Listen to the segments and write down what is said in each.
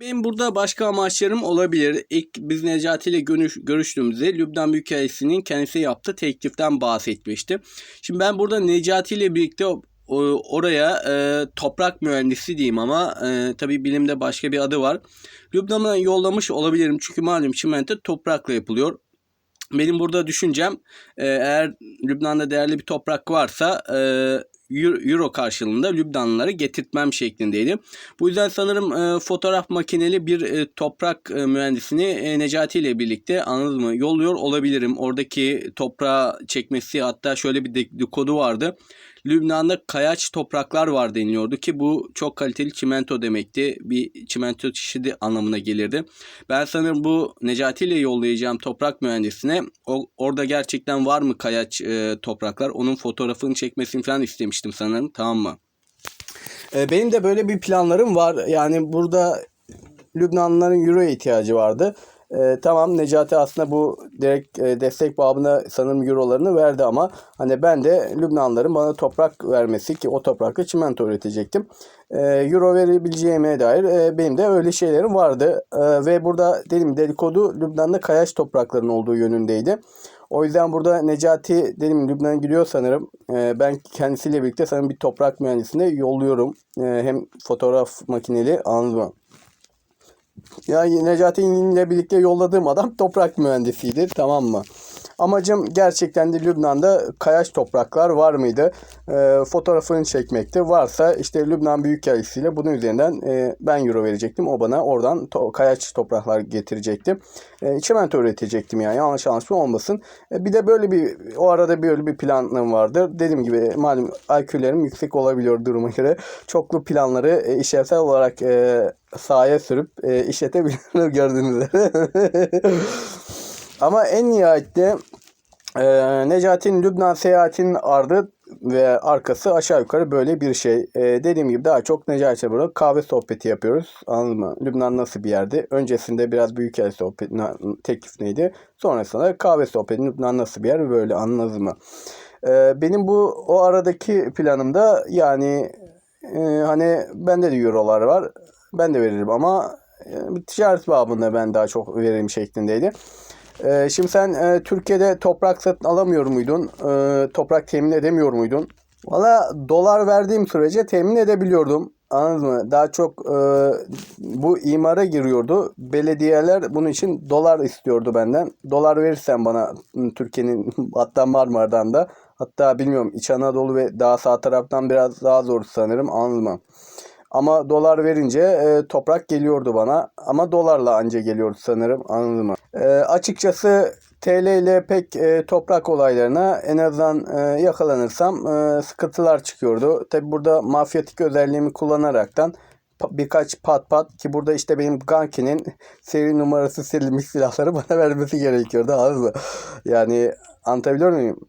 Benim burada başka amaçlarım olabilir. İlk biz Necati ile görüş, görüştüğümüzde Lübnan Büyükelçisi'nin kendisi yaptığı tekliften bahsetmişti. Şimdi ben burada Necati ile birlikte oraya e, toprak mühendisi diyeyim ama e, tabii bilimde başka bir adı var. Lübnan'a yollamış olabilirim çünkü malum çimento toprakla yapılıyor. Benim burada düşüncem e, eğer Lübnan'da değerli bir toprak varsa e, euro karşılığında Lübnanlılara getirtmem şeklindeydi. Bu yüzden sanırım e, fotoğraf makineli bir e, toprak e, mühendisini e, Necati ile birlikte anladın mı yolluyor olabilirim. Oradaki toprağı çekmesi hatta şöyle bir de- kodu vardı. Lübnan'da kayaç topraklar var deniliyordu ki bu çok kaliteli çimento demekti. Bir çimento çeşidi anlamına gelirdi. Ben sanırım bu Necati ile yollayacağım toprak mühendisine o, orada gerçekten var mı kayaç e, topraklar onun fotoğrafını çekmesini falan istemiştim sanırım tamam mı? E, benim de böyle bir planlarım var. Yani burada Lübnanlıların Euro'ya ihtiyacı vardı. E, tamam Necati aslında bu direkt e, destek babına sanırım Euro'larını verdi ama hani ben de Lübnanlıların bana toprak vermesi ki o toprakla çimento üretecektim. E, Euro verebileceğime dair e, benim de öyle şeylerim vardı. E, ve burada dedim dedikodu Lübnan'da kayaç toprakların olduğu yönündeydi. O yüzden burada Necati dedim Lübnan'a gidiyor sanırım. E, ben kendisiyle birlikte sanırım bir toprak mühendisine yolluyorum. E, hem fotoğraf makineli mı? Yani Necati ile birlikte yolladığım adam toprak mühendisiydi tamam mı? Amacım gerçekten de Lübnan'da kayaç topraklar var mıydı? E, fotoğrafını çekmekti. Varsa işte Lübnan Büyükelçisiyle bunun üzerinden e, ben euro verecektim. O bana oradan to- kayaç topraklar getirecekti. E, çimento üretecektim yani yanlış anlaşma olmasın. E, bir de böyle bir o arada böyle bir planım vardı. Dediğim gibi malum IQ'lerim yüksek olabiliyor duruma göre. Çoklu planları e, işlevsel olarak e, sahaya sürüp e, işletebiliyorum gördüğünüz üzere. Ama en nihayette e, Necati'nin Lübnan seyahatinin ardı ve arkası aşağı yukarı böyle bir şey. E, dediğim gibi daha çok Necati burada kahve sohbeti yapıyoruz. Anladın mı? Lübnan nasıl bir yerdi? Öncesinde biraz büyük sohbeti teklif neydi? Sonrasında kahve sohbeti Lübnan nasıl bir yer böyle anladın mı? E, benim bu o aradaki planımda yani e, hani bende de eurolar var. Ben de veririm ama e, ticaret babında ben daha çok veririm şeklindeydi. Ee, şimdi sen e, Türkiye'de toprak satın alamıyor muydun? Ee, toprak temin edemiyor muydun? Valla dolar verdiğim sürece temin edebiliyordum. Anladın mı? Daha çok e, bu imara giriyordu. Belediyeler bunun için dolar istiyordu benden. Dolar verirsen bana m, Türkiye'nin hatta Marmara'dan da hatta bilmiyorum İç Anadolu ve daha sağ taraftan biraz daha zor sanırım anladın mı? Ama dolar verince e, toprak geliyordu bana. Ama dolarla anca geliyordu sanırım. Anladın mı? E, açıkçası TL ile pek e, toprak olaylarına en azından e, yakalanırsam e, sıkıntılar çıkıyordu. Tabi burada mafyatik özelliğimi kullanaraktan birkaç pat pat ki burada işte benim Ganki'nin seri numarası silinmiş silahları bana vermesi gerekiyordu. Mı? Yani anlatabiliyor muyum?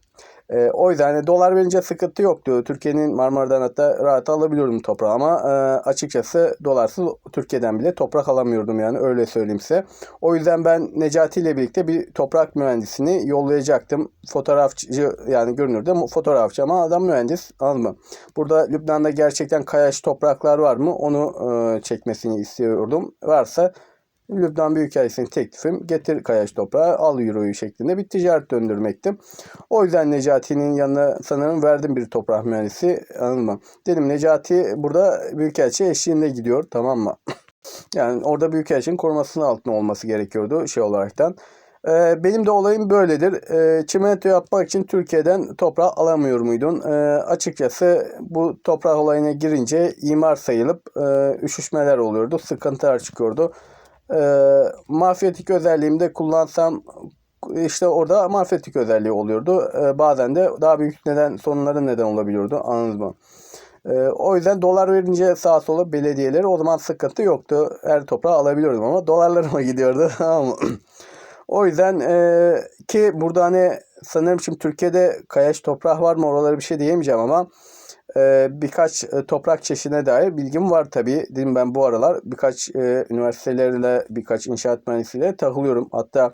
E, o yüzden hani dolar verince sıkıntı yoktu. Türkiye'nin Marmara'dan hatta rahat alabiliyordum toprağı ama e, açıkçası dolarsız Türkiye'den bile toprak alamıyordum yani öyle söyleyeyim size. O yüzden ben Necati ile birlikte bir toprak mühendisini yollayacaktım. Fotoğrafçı yani görünürde fotoğrafçı ama adam mühendis anladın mı? Burada Lübnan'da gerçekten kayaç topraklar var mı onu e, çekmesini istiyordum. Varsa Lübnan Büyükelçisi'nin teklifim getir kayaç toprağı al euroyu şeklinde bir ticaret döndürmekti. O yüzden Necati'nin yanına sanırım verdim bir toprak mühendisi anladın? Dedim Necati burada Büyükelçi eşliğinde gidiyor tamam mı? Yani orada Büyükelçinin korumasının altında olması gerekiyordu şey olaraktan. Ee, benim de olayım böyledir. Ee, çimento yapmak için Türkiye'den toprağı alamıyor muydun? Ee, açıkçası bu toprak olayına girince imar sayılıp e, üşüşmeler oluyordu. Sıkıntılar çıkıyordu. Ee, mafyatik özelliğimi de kullansam işte orada mafyatik özelliği oluyordu. Ee, bazen de daha büyük neden sorunların neden olabiliyordu. Anladınız mı? Ee, o yüzden dolar verince sağa sola belediyeleri o zaman sıkıntı yoktu. Her toprağı alabiliyordum ama dolarlarıma gidiyordu. O yüzden e, ki burada hani sanırım şimdi Türkiye'de kayaç toprağı var mı oralara bir şey diyemeyeceğim ama e, birkaç e, toprak çeşidine dair bilgim var tabii. Dedim ben bu aralar birkaç e, üniversitelerle birkaç inşaat mühendisiyle takılıyorum. Hatta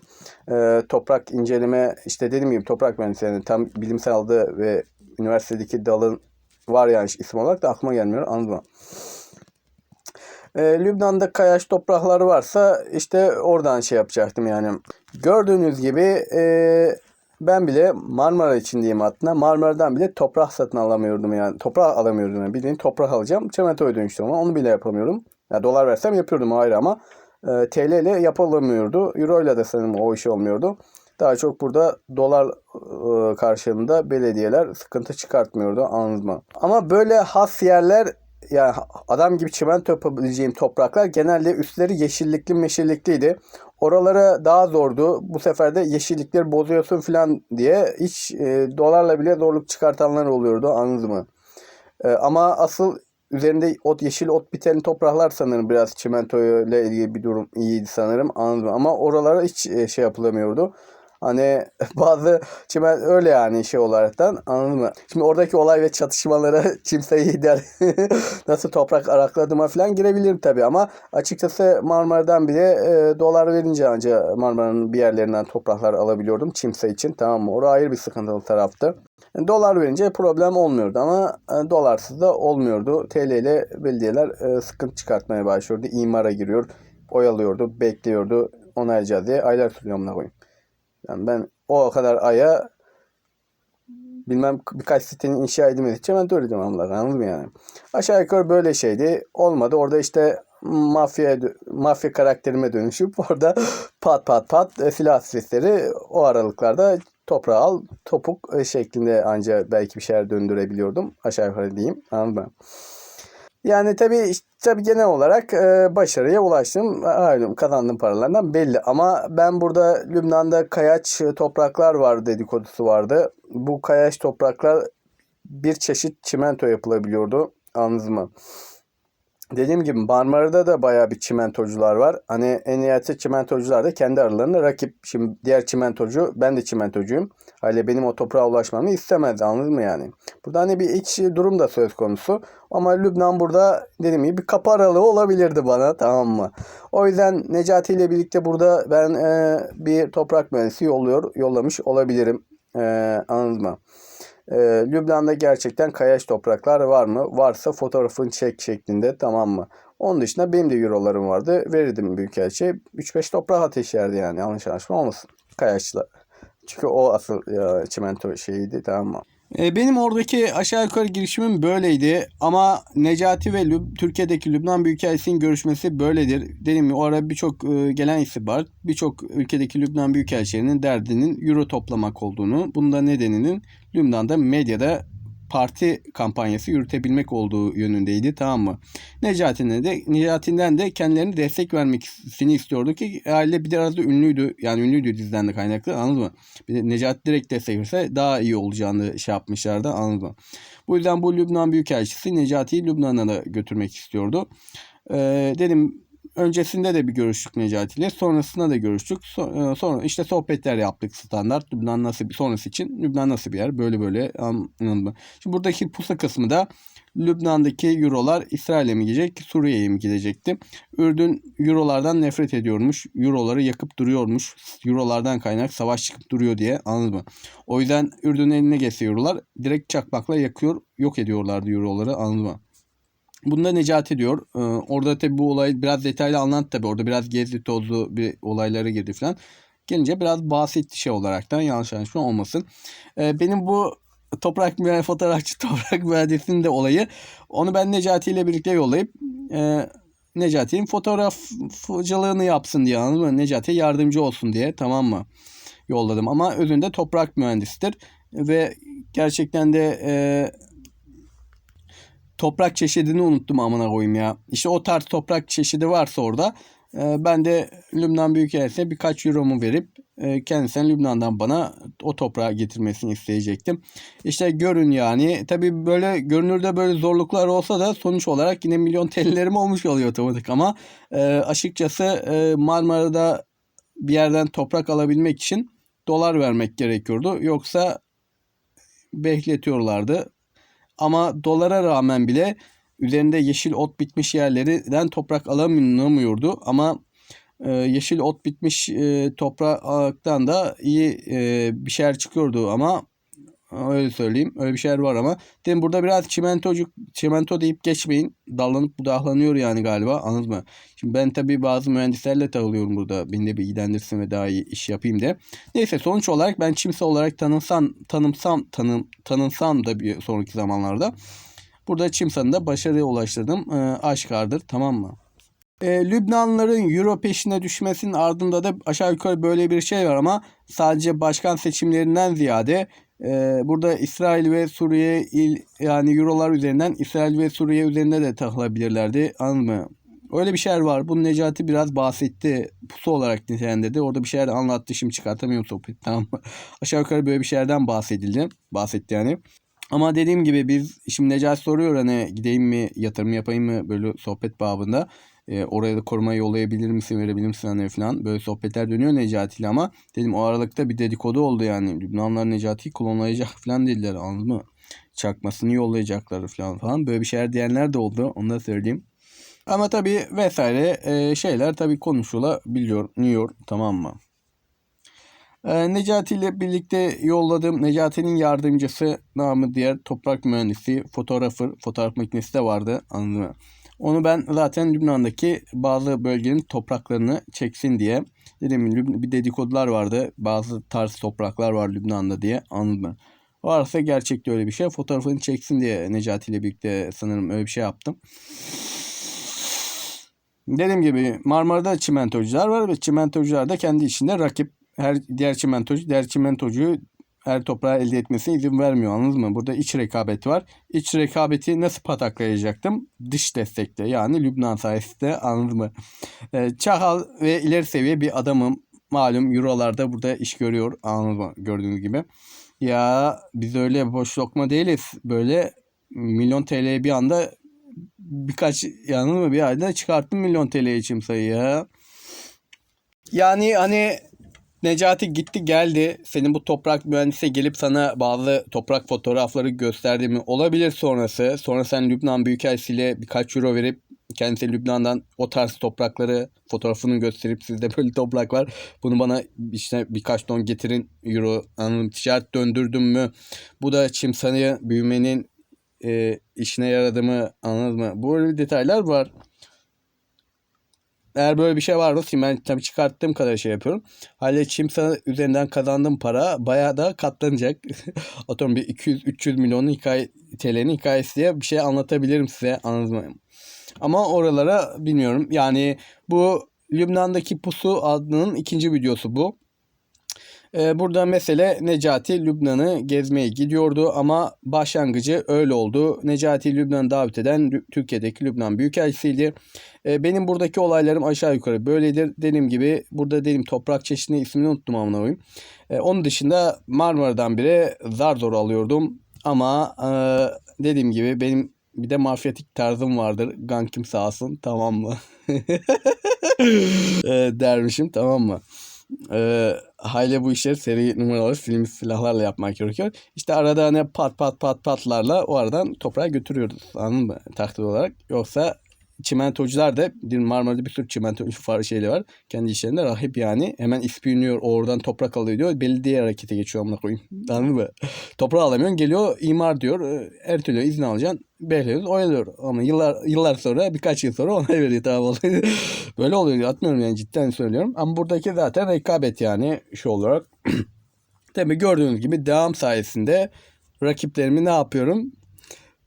e, toprak inceleme işte dediğim gibi toprak mühendisliğinin tam bilimsel adı ve üniversitedeki dalın var yani isim olarak da aklıma gelmiyor anladın mı? Lübnan'da kayaç toprakları varsa işte oradan şey yapacaktım yani. Gördüğünüz gibi e, ben bile Marmara için diyeyim hatta Marmara'dan bile toprak satın alamıyordum yani. Toprak alamıyordum yani. Bildiğin toprak alacağım. Çimentoya dönüştüm ama onu bile yapamıyorum. Ya dolar versem yapıyordum ayrı ama e, TL ile yapılamıyordu. Euro ile de sanırım o iş olmuyordu. Daha çok burada dolar e, karşılığında belediyeler sıkıntı çıkartmıyordu anladın mı? Ama böyle has yerler yani adam gibi çimento yapabileceğim topraklar genelde üstleri yeşillikli meşillikliydi. Oralara daha zordu. Bu sefer de yeşillikleri bozuyorsun falan diye hiç e, dolarla bile zorluk çıkartanlar oluyordu anladın mı? E, ama asıl üzerinde ot yeşil ot biten topraklar sanırım biraz çimento ile ilgili bir durum iyiydi sanırım anladın mı? Ama oralara hiç e, şey yapılamıyordu. Hani bazı çimen öyle yani şey olaraktan anladın mı? Şimdi oradaki olay ve çatışmalara kimseyi der nasıl toprak arakladığıma falan girebilirim tabii ama açıkçası Marmara'dan bile e, dolar verince ancak Marmara'nın bir yerlerinden topraklar alabiliyordum Çimse için tamam mı? Orası ayrı bir sıkıntılı taraftı. Yani dolar verince problem olmuyordu ama e, dolarsız da olmuyordu. TL ile belediyeler e, sıkıntı çıkartmaya başlıyordu. İmara giriyor, oyalıyordu, bekliyordu, onaylayacağız diye aylar sürüyor amına koyayım. Yani ben o kadar aya bilmem birkaç sitenin inşa edilmedikçe ben öyle diyorum Allah anladın mı yani? Aşağı yukarı böyle şeydi. Olmadı. Orada işte mafya mafya karakterime dönüşüp orada pat pat pat e, silah sesleri o aralıklarda toprağı al topuk e, şeklinde ancak belki bir şeyler döndürebiliyordum. Aşağı yukarı diyeyim. Anladın mı? Yani tabii tabii genel olarak e, başarıya ulaştım. Aynen kazandığım paralardan belli. Ama ben burada Lübnan'da kayaç topraklar var dedikodusu vardı. Bu kayaç topraklar bir çeşit çimento yapılabiliyordu. Anladınız mı? Dediğim gibi Marmara'da da bayağı bir çimentocular var. Hani en nihayetinde çimentocular da kendi aralarında rakip. Şimdi diğer çimentocu ben de çimentocuyum. Hani benim o toprağa ulaşmamı istemez anladın mı yani? Burada hani bir iç durum da söz konusu. Ama Lübnan burada dediğim gibi bir kapı aralığı olabilirdi bana tamam mı? O yüzden Necati ile birlikte burada ben e, bir toprak mühendisi yolluyor, yollamış olabilirim. E, anladın mı? E, Lübnan'da gerçekten kayaç topraklar var mı? Varsa fotoğrafını çek şeklinde tamam mı? Onun dışında benim de eurolarım vardı. Verirdim Büyükelçi'ye. 3-5 toprak ateşlerdi yani yanlış anlaşma olmasın. Kayaçlar. Çünkü o asıl ya, çimento şeyiydi tamam mı? E, benim oradaki aşağı yukarı girişimim böyleydi ama Necati ve Lüb, Türkiye'deki Lübnan Büyükelçisi'nin görüşmesi böyledir. Dedim mi o ara birçok e, gelen istihbarat birçok ülkedeki Lübnan Büyükelçilerinin derdinin euro toplamak olduğunu, bunda nedeninin Lübnan'da medyada parti kampanyası yürütebilmek olduğu yönündeydi tamam mı? Necati'ne de Necati'nden de kendilerine destek vermesini istiyordu ki aile biraz da ünlüydü. Yani ünlüydü diziden de kaynaklı anladın mı? Bir de Necati direkt destek verse daha iyi olacağını şey yapmışlardı anladın mı? Bu yüzden bu Lübnan Büyükelçisi Necati'yi Lübnan'a da götürmek istiyordu. Ee, dedim öncesinde de bir görüştük Necati ile. Sonrasında da görüştük. So- sonra işte sohbetler yaptık standart. Lübnan nasıl bir sonrası için Lübnan nasıl bir yer? Böyle böyle mı? Şimdi buradaki pusa kısmı da Lübnan'daki eurolar İsrail'e mi gidecek, Suriye'ye mi gidecekti? Ürdün eurolardan nefret ediyormuş. Euroları yakıp duruyormuş. Eurolardan kaynak savaş çıkıp duruyor diye anladın mı? O yüzden Ürdün eline geçse eurolar direkt çakmakla yakıyor, yok ediyorlardı euroları anladın mı? Bunda Necati diyor. Ee, orada tabi bu olay biraz detaylı anlattı tabi. Orada biraz gezdi tozlu bir olaylara girdi falan. Gelince biraz bahsetti şey olaraktan yanlış anlaşma olmasın. Ee, benim bu toprak mühendisi, fotoğrafçı toprak mühendisinin de olayı. Onu ben Necati ile birlikte yollayıp e, Necati'nin fotoğrafçılığını yapsın diye anladın mı? Necati'ye yardımcı olsun diye tamam mı? Yolladım ama özünde toprak mühendisidir. Ve gerçekten de e, toprak çeşidini unuttum amına koyayım ya. İşte o tarz toprak çeşidi varsa orada e, ben de Lübnan Büyükelçisi'ne birkaç euromu verip e, kendisinden Lübnan'dan bana o toprağı getirmesini isteyecektim. İşte görün yani. Tabi böyle görünürde böyle zorluklar olsa da sonuç olarak yine milyon TL'lerim olmuş oluyor otomatik ama e, açıkçası Marmara'da bir yerden toprak alabilmek için dolar vermek gerekiyordu. Yoksa bekletiyorlardı. Ama dolara rağmen bile üzerinde yeşil ot bitmiş yerlerden toprak alamıyordu. Ama e, yeşil ot bitmiş e, topraktan da iyi e, bir şeyler çıkıyordu ama Öyle söyleyeyim. Öyle bir şeyler var ama. Dedim burada biraz çimentocuk, çimento deyip geçmeyin. Dallanıp budaklanıyor yani galiba. Anladın mı? Şimdi ben tabii bazı mühendislerle takılıyorum burada. Beni de bir ilgilendirsin ve daha iyi iş yapayım de. Neyse sonuç olarak ben çimse olarak tanımsam, tanımsam, tanım, tanınsam da bir sonraki zamanlarda. Burada Çimsa'nın da başarıya ulaştırdım. E, aşkardır tamam mı? E, Lübnanlıların Euro peşine düşmesinin ardında da aşağı yukarı böyle bir şey var ama sadece başkan seçimlerinden ziyade e, burada İsrail ve Suriye il, yani Eurolar üzerinden İsrail ve Suriye üzerinde de takılabilirlerdi. Anladın mı? Öyle bir şeyler var. Bunu Necati biraz bahsetti. Pusu olarak nitelendirdi. Orada bir şeyler anlattı. Şimdi çıkartamıyorum sohbet. Tamam? Aşağı yukarı böyle bir şeylerden bahsedildi. Bahsetti yani. Ama dediğim gibi biz şimdi Necati soruyor hani gideyim mi yatırım yapayım mı böyle sohbet babında. E, oraya da koruma yollayabilir misin verebilir misin hani falan böyle sohbetler dönüyor Necati ile ama dedim o aralıkta bir dedikodu oldu yani. Lübnanlar Necati'yi klonlayacak falan dediler anladın mı? Çakmasını yollayacaklar falan falan böyle bir şeyler diyenler de oldu onu da söyleyeyim. Ama tabii vesaire e, şeyler tabii konuşulabiliyor New tamam mı? Ee, Necati ile birlikte yolladığım Necati'nin yardımcısı namı diğer toprak mühendisi, fotoğrafır, fotoğraf makinesi de vardı anladın mı? Onu ben zaten Lübnan'daki bazı bölgenin topraklarını çeksin diye dedim bir dedikodular vardı. Bazı tarz topraklar var Lübnan'da diye anladın mı? Varsa gerçekte öyle bir şey. Fotoğrafını çeksin diye Necati ile birlikte sanırım öyle bir şey yaptım. Dediğim gibi Marmara'da çimentocular var ve çimentocular da kendi içinde rakip her diğer çimentocu diğer çimentocuyu her toprağı elde etmesine izin vermiyor anladınız mı? Burada iç rekabet var. İç rekabeti nasıl pataklayacaktım? Dış destekle yani Lübnan sayesinde anladın mı? Çakal ve ileri seviye bir adamım. Malum Eurolarda burada iş görüyor anladın mı? Gördüğünüz gibi. Ya biz öyle boş lokma değiliz. Böyle milyon TL'ye bir anda birkaç yanıl mı bir ayda çıkarttım milyon TL için sayı ya. Yani hani Necati gitti geldi. Senin bu toprak mühendise gelip sana bazı toprak fotoğrafları gösterdi mi? Olabilir sonrası. Sonra sen Lübnan Büyükelçisiyle birkaç euro verip kendisi Lübnan'dan o tarz toprakları fotoğrafını gösterip sizde böyle toprak var. Bunu bana işte birkaç ton getirin euro anladım. Ticaret döndürdüm mü? Bu da çimsanı büyümenin e, işine yaradı mı anladın mı? Böyle detaylar var. Eğer böyle bir şey var ki ben tabii çıkarttığım kadar şey yapıyorum. Hale Çimsa üzerinden kazandığım para bayağı da katlanacak. Atıyorum bir 200-300 milyonun hikaye, TL'nin hikayesi diye bir şey anlatabilirim size anladın Ama oralara bilmiyorum. Yani bu Lübnan'daki pusu adının ikinci videosu bu. Ee, burada mesele Necati Lübnan'ı gezmeye gidiyordu ama başlangıcı öyle oldu. Necati Lübnan'ı davet eden Türkiye'deki Lübnan Büyükelçisiydi. Ee, benim buradaki olaylarım aşağı yukarı böyledir. Dediğim gibi burada dedim toprak çeşidini ismini unuttum amına koyayım. Ee, onun dışında Marmara'dan biri zar zor alıyordum. Ama e, dediğim gibi benim bir de mafyatik tarzım vardır. Gankim sağ olsun tamam mı? dermişim tamam mı? E, hayli bu işleri seri numaralı silmiş silahlarla yapmak gerekiyor. İşte arada ne pat pat pat patlarla o aradan toprağa götürüyoruz. Anladın mı? Takdir olarak. Yoksa çimentocular da Marmara'da bir sürü çimentocu şeyler var. Kendi işlerinde rahip yani. Hemen ispiyonluyor. Oradan toprak alıyor diyor. Belediye harekete geçiyor amına koyayım. Anladın mı? Toprağı alamıyorsun. Geliyor imar diyor. Erteliyor. izin alacaksın. Bekliyoruz. Oyalıyor. Ama yıllar yıllar sonra birkaç yıl sonra ona veriyor tamam Böyle oluyor. Atmıyorum yani cidden söylüyorum. Ama buradaki zaten rekabet yani şu olarak. Tabii gördüğünüz gibi devam sayesinde rakiplerimi ne yapıyorum?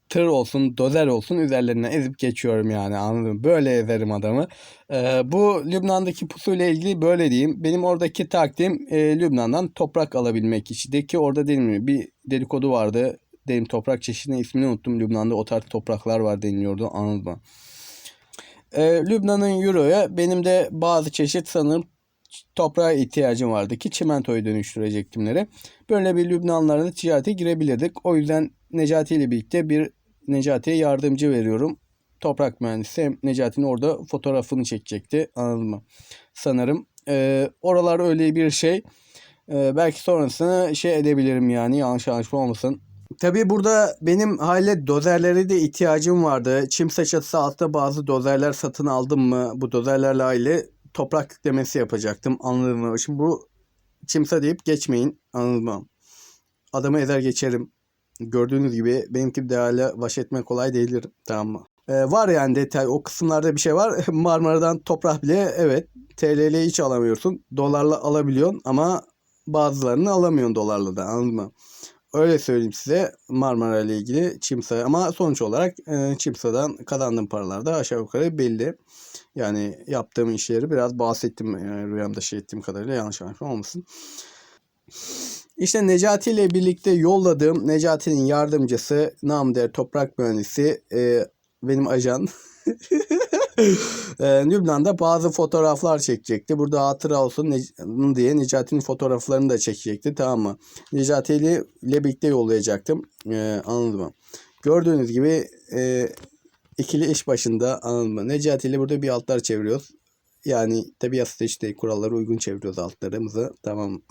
tır olsun, dozer olsun üzerlerinden ezip geçiyorum yani anladın mı? Böyle ezerim adamı. Ee, bu Lübnan'daki pusuyla ilgili böyle diyeyim. Benim oradaki taktiğim e, Lübnan'dan toprak alabilmek. İşteki orada değil mi? Bir dedikodu vardı. Dedim toprak çeşidinin ismini unuttum. Lübnan'da o tarz topraklar var deniliyordu mı? Ee, Lübnan'ın Euro'ya benim de bazı çeşit sanırım toprağa ihtiyacım vardı ki çimentoyu dönüştürecektimleri. Böyle bir Lübnanlarla ticarete girebilirdik. O yüzden Necati ile birlikte bir Necati'ye yardımcı veriyorum. Toprak mühendisi Necati'nin orada fotoğrafını çekecekti. Anladın? Sanırım. Ee, oralar öyle bir şey. Ee, belki sonrasını şey edebilirim yani yanlış anlaşma olmasın. Tabii burada benim hale dozerlere de ihtiyacım vardı. Çim saçatısı altta bazı dozerler satın aldım mı? Bu dozerlerle aile toprak yüklemesi yapacaktım. Anladın mı? Şimdi bu çimsa deyip geçmeyin. Anladın mı? adamı ezer geçerim. Gördüğünüz gibi benimki değerle baş etmek kolay değildir. Tamam mı? Ee, var yani detay. O kısımlarda bir şey var. Marmara'dan toprak bile evet TL'yle hiç alamıyorsun. Dolarla alabiliyorsun ama bazılarını alamıyorsun dolarla da anladın mı? Öyle söyleyeyim size Marmara ile ilgili Çimsa ama sonuç olarak e, Çimsa'dan kazandığım paralar da aşağı yukarı belli. Yani yaptığım işleri biraz bahsettim yani rüyamda şey ettiğim kadarıyla yanlış anlaşılma olmasın. İşte Necati ile birlikte yolladığım Necati'nin yardımcısı namder toprak mühendisi e, benim ajan. e, Lübnan'da bazı fotoğraflar çekecekti. Burada hatıra olsun diye Necati'nin fotoğraflarını da çekecekti tamam mı? Necati ile birlikte yollayacaktım. E, anladın mı? Gördüğünüz gibi e, ikili iş başında anladın mı? Necati ile burada bir altlar çeviriyoruz. Yani tabi yasada işte kurallara uygun çeviriyoruz altlarımızı. Tamam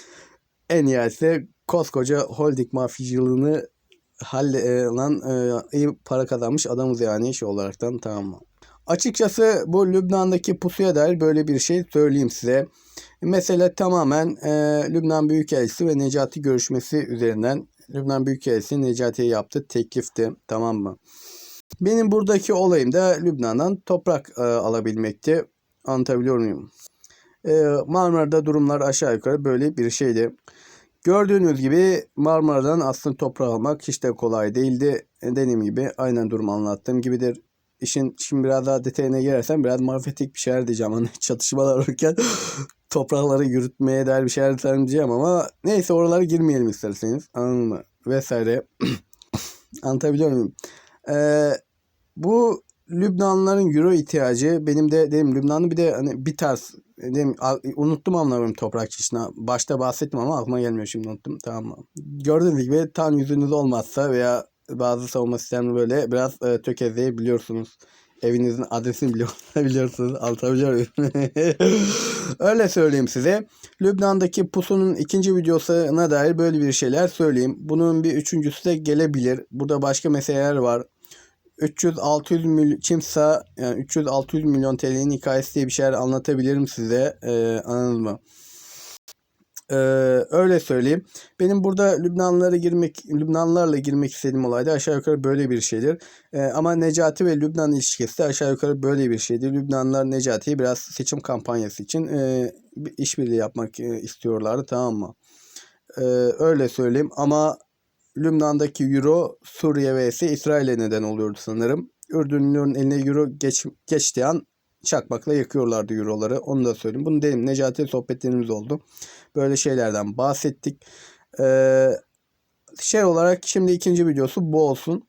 en nihayetinde koskoca holding mafyacılığını halle e, lan e, iyi para kazanmış adamız yani iş olaraktan tamam mı? Açıkçası bu Lübnan'daki pusuya dair böyle bir şey söyleyeyim size. Mesele tamamen e, Lübnan Büyükelçisi ve Necati görüşmesi üzerinden Lübnan Büyükelçisi Necati'ye yaptığı teklifti tamam mı? Benim buradaki olayım da Lübnan'dan toprak e, alabilmekti. Anlatabiliyor muyum? E, Marmara'da durumlar aşağı yukarı böyle bir şeydi. Gördüğünüz gibi Marmara'dan aslında toprağı almak hiç de kolay değildi. E, Dediğim gibi aynen durumu anlattığım gibidir. İşin şimdi biraz daha detayına girersem biraz marifetik bir şeyler diyeceğim. Hani çatışmalar olurken toprakları yürütmeye dair bir şeyler diyeceğim ama neyse oralara girmeyelim isterseniz. Anladın mı? Vesaire. Anlatabiliyor muyum? Ee, bu Lübnanlıların euro ihtiyacı benim de dedim Lübnanlı bir de hani bir tarz dedim, unuttum anlamıyorum toprak çeşidini. Başta bahsettim ama aklıma gelmiyor şimdi unuttum. Tamam mı? Gördüğünüz gibi tam yüzünüz olmazsa veya bazı savunma sistemleri böyle biraz e, tökezleyebiliyorsunuz. Evinizin adresini bile biliyorsunuz. Anlatabiliyor muyum? Öyle söyleyeyim size. Lübnan'daki pusunun ikinci videosuna dair böyle bir şeyler söyleyeyim. Bunun bir üçüncüsü de gelebilir. Burada başka meseleler var. 300-600 milyon Çimsa yani 300-600 milyon TL'nin hikayesi diye bir şeyler anlatabilirim size. Ee, anladın mı? Ee, öyle söyleyeyim. Benim burada Lübnanlılara girmek, Lübnanlılarla girmek istediğim olay da aşağı yukarı böyle bir şeydir. Ee, ama Necati ve Lübnan ilişkisi de aşağı yukarı böyle bir şeydir. Lübnanlılar Necati'yi biraz seçim kampanyası için e, bir işbirliği yapmak e, istiyorlardı tamam mı? Ee, öyle söyleyeyim ama Lübnan'daki euro Suriye vs İsrail'e neden oluyordu sanırım. Ürdünlülerin eline euro geç, geçtiği an çakmakla yakıyorlardı euroları. Onu da söyleyeyim. Bunu dedim. Necati sohbetlerimiz oldu. Böyle şeylerden bahsettik. Ee, şey olarak şimdi ikinci videosu bu olsun.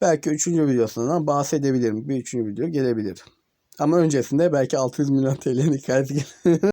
Belki üçüncü videosundan bahsedebilirim. Bir üçüncü video gelebilir. Ama öncesinde belki 600 milyon TL'nin hikayesi